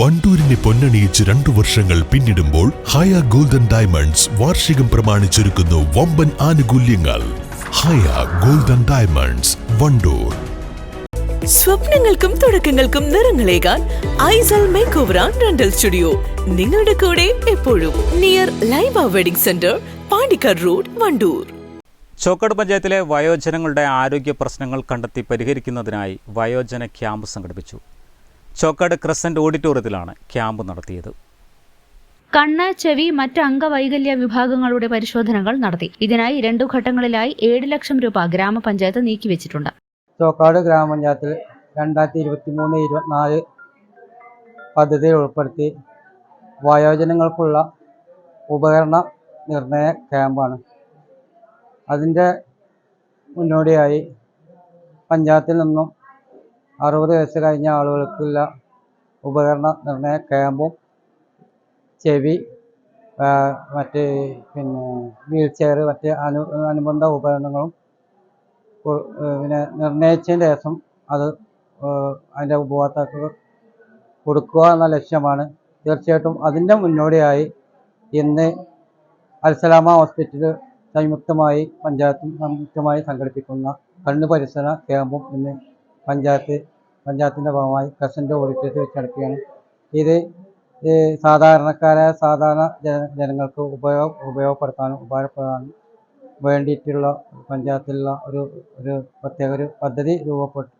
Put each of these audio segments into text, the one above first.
വണ്ടൂരിനെ പൊന്നണിയിച്ച് രണ്ടു വർഷങ്ങൾ പിന്നിടുമ്പോൾ ഹയ ഗോൾഡൻ ഡയമണ്ട്സ് വാർഷികം പ്രമാണിച്ചൊരുക്കുന്നു വമ്പൻ ആനുകൂല്യങ്ങൾ. Haya golden diamonds Wandoor. സ്വപ്നങ്ങൾക്കും തുടക്കങ്ങൾക്കും നിറങ്ങളേകാൻ Aisal make over and rental studio. നിങ്ങളുടെ കൂടെ എപ്പോഴും near Laiba wedding center Pandikkad road Wandoor. Chokkad പഞ്ചായത്തിലെ വയോജനങ്ങളുടെ ആരോഗ്യ പ്രശ്നങ്ങൾ കണ്ടെത്തി പരിഹരിക്കുന്നതിനായി വയോജന ക്യാമ്പ് സംഘടിപ്പിച്ചു. ചോക്കാട് ക്രസന്റ് ഓഡിറ്റോറിയത്തിലാണ് ക്യാമ്പ് നടത്തിയത്. കണ്ണ് ചെവി മറ്റ് അംഗവൈകല്യ വിഭാഗങ്ങളുടെ പരിശോധനകൾ നടത്തി. ഇതിനായി രണ്ടു ഘട്ടങ്ങളിലായി ഏഴ് ലക്ഷം രൂപ ഗ്രാമപഞ്ചായത്ത് നീക്കിവെച്ചിട്ടുണ്ട്. ചോക്കാട് ഗ്രാമപഞ്ചായത്തിൽ രണ്ടായിരത്തി ഇരുപത്തി മൂന്ന് ഇരുപത്തിനാല് പദ്ധതിയിൽ ഉൾപ്പെടുത്തി വയോജനങ്ങൾക്കുള്ള ഉപകരണ നിർണയ ക്യാമ്പാണ്. അതിന്റെ മുന്നോടിയായി പഞ്ചായത്തിൽ നിന്നും അറുപത് വയസ്സ് കഴിഞ്ഞ ആളുകൾക്കുള്ള ഉപകരണ നിർണയ ക്യാമ്പും ചെവി മറ്റ് പിന്നെ വീൽ ചെയർ മറ്റ് അനു അനുബന്ധ ഉപകരണങ്ങളും പിന്നെ നിർണയിച്ചതിന് ശേഷം അത് അതിന്റെ ഉപഭോക്താക്കൾ കൊടുക്കുക എന്ന ലക്ഷ്യമാണ്. തീർച്ചയായിട്ടും അതിന്റെ മുന്നോടിയായി ഇന്ന് അൽസലാമ ഹോസ്പിറ്റൽ സംയുക്തമായി പഞ്ചായത്തും സംയുക്തമായി സംഘടിപ്പിക്കുന്ന കണ്ണു പരിസര ക്യാമ്പും ഇന്ന് പഞ്ചായത്ത് പഞ്ചായത്തിന്റെ ഭാഗമായി പ്രസന്റ് ഓഡിറ്റേഴ്സ് വെച്ച് നടക്കുകയാണ്. ഇത് സാധാരണക്കാരായ സാധാരണ ജന ജനങ്ങൾക്ക് ഉപയോഗ ഉപയോഗപ്പെടുത്താനും ഉപകാരപ്പെടാനും വേണ്ടിയിട്ടുള്ള പഞ്ചായത്തിലുള്ള ഒരു ഒരു പ്രത്യേക ഒരു പദ്ധതി രൂപപ്പെട്ട്.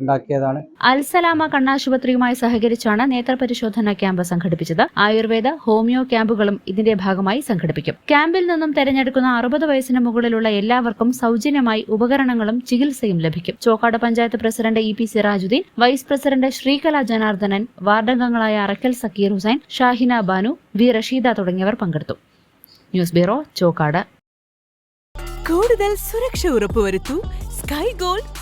ഉണ്ടാക്കിയതാണ്. അൽസലാമ കണ്ണാശുപത്രിയുമായി സഹകരിച്ചാണ് നേത്രപരിശോധന ക്യാമ്പ് സംഘടിപ്പിച്ചത്. ആയുർവേദ ഹോമിയോ ക്യാമ്പുകളും ഇതിന്റെ ഭാഗമായി സംഘടിപ്പിക്കും. ക്യാമ്പിൽ നിന്നും തെരഞ്ഞെടുക്കുന്ന അറുപത് വയസ്സിന് മുകളിലുള്ള എല്ലാവർക്കും സൗജന്യമായി ഉപകരണങ്ങളും ചികിത്സയും ലഭിക്കും. Chokkad panchayat president E P Sirajuddin vice president Sreekala Janardhanan വാർഡംഗങ്ങളായ Arakkal Zakir Hussain Shahina Banu V Rasheeda തുടങ്ങിയവർ പങ്കെടുത്തു. News bureau Chokkad. കൂടുതൽ സുരക്ഷ ഉറപ്പുവരുത്തൂ. Sky gold